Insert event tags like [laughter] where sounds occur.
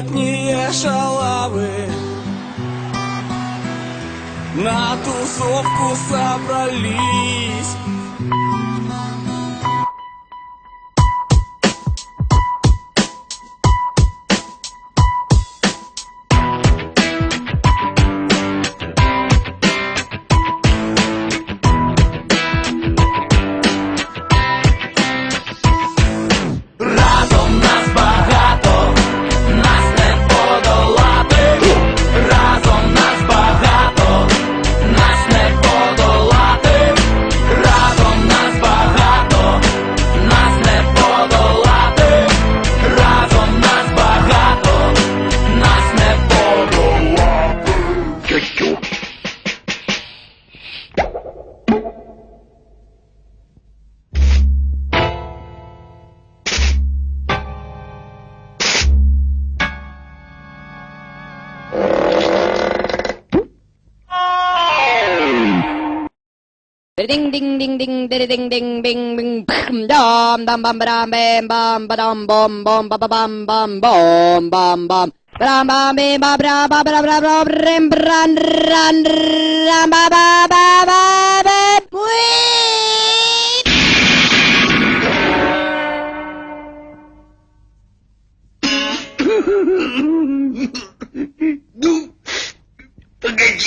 малолетние шалавы. На тусовку собрались Ding ding ding ding ding ding ding ding. bing bam dam bam, bam bam bam bam bam bom bom ba ba bam bam bom bam bam bam bam bam ba bra ba bra bra bra rim bran ran ram ba ba ba ba ba Wait! [laughs]